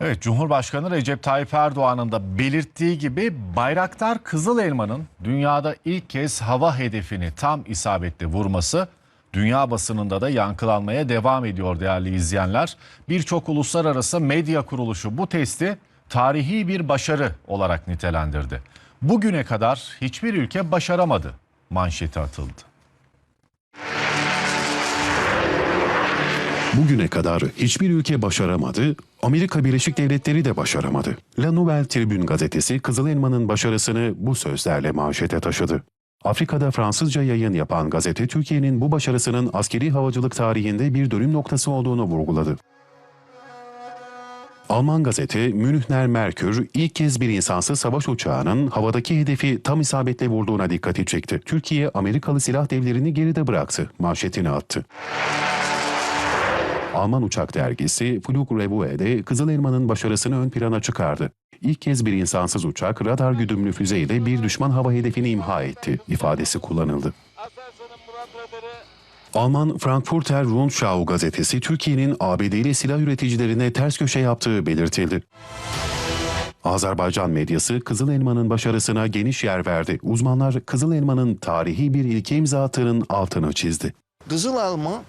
Evet, Cumhurbaşkanı Recep Tayyip Erdoğan'ın da belirttiği gibi Bayraktar Kızıl Elma'nın dünyada ilk kez hava hedefini tam isabetle vurması dünya basınında da yankılanmaya devam ediyor değerli izleyenler. Birçok uluslararası medya kuruluşu bu testi tarihi bir başarı olarak nitelendirdi. Bugüne kadar hiçbir ülke başaramadı manşeti atıldı. Bugüne kadar hiçbir ülke başaramadı, Amerika Birleşik Devletleri de başaramadı. La Nouvelle Tribune gazetesi Kızıl Elma'nın başarısını bu sözlerle manşete taşıdı. Afrika'da Fransızca yayın yapan gazete Türkiye'nin bu başarısının askeri havacılık tarihinde bir dönüm noktası olduğunu vurguladı. Alman gazete Münihner Merkür ilk kez bir insansız savaş uçağının havadaki hedefi tam isabetle vurduğuna dikkati çekti. Türkiye Amerikalı silah devlerini geride bıraktı, manşetini attı. Alman uçak dergisi Flugrevue Kızıl Elma'nın başarısını ön plana çıkardı. İlk kez bir insansız uçak radar güdümlü füzeyle bir düşman hava hedefini imha etti ifadesi kullanıldı. Alman Frankfurter Rundschau gazetesi Türkiye'nin ABD'li silah üreticilerine ters köşe yaptığı belirtildi. Azerbaycan medyası Kızıl Elma'nın başarısına geniş yer verdi. Uzmanlar Kızıl Elma'nın tarihi bir ilke imza attığının altını çizdi. Qızıl Elma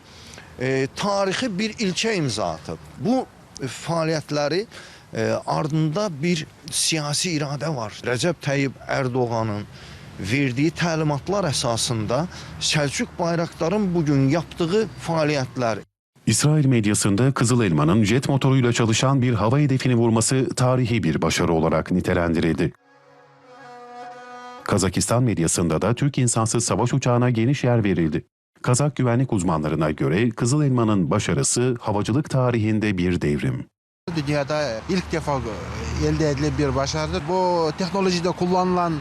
e, tarixi bir ilkə imza atıb. Bu fəaliyyətləri e, ardında bir siyasi iradə var. Rəcəb Tayyib Ərdoğanın verdiyi təlimatlar əsasında Səlcuq Bayraktarın bugün yaptığı fəaliyyətlər İsrail medyasında Kızıl Elma'nın jet motoruyla çalışan bir hava hedefini vurması tarihi bir başarı olarak nitelendirildi. Kazakistan medyasında da Türk insansız savaş uçağına geniş yer verildi. Kazak güvenlik uzmanlarına göre Kızıl Elma'nın başarısı havacılık tarihinde bir devrim. Dünyada ilk defa elde edilen bir başarıdır. Bu teknolojide kullanılan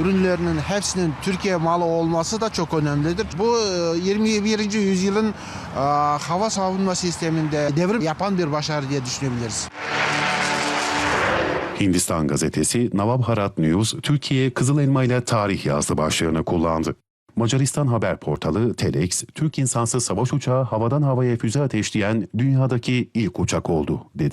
ürünlerinin hepsinin Türkiye malı olması da çok önemlidir. Bu e, 21. yüzyılın e, hava savunma sisteminde devrim yapan bir başarı diye düşünebiliriz. Hindistan gazetesi Nawab Harat News, Türkiye Kızıl Elma ile tarih yazdı başlığını kullandı. Macaristan haber portalı Telex, Türk insansız savaş uçağı havadan havaya füze ateşleyen dünyadaki ilk uçak oldu dedi.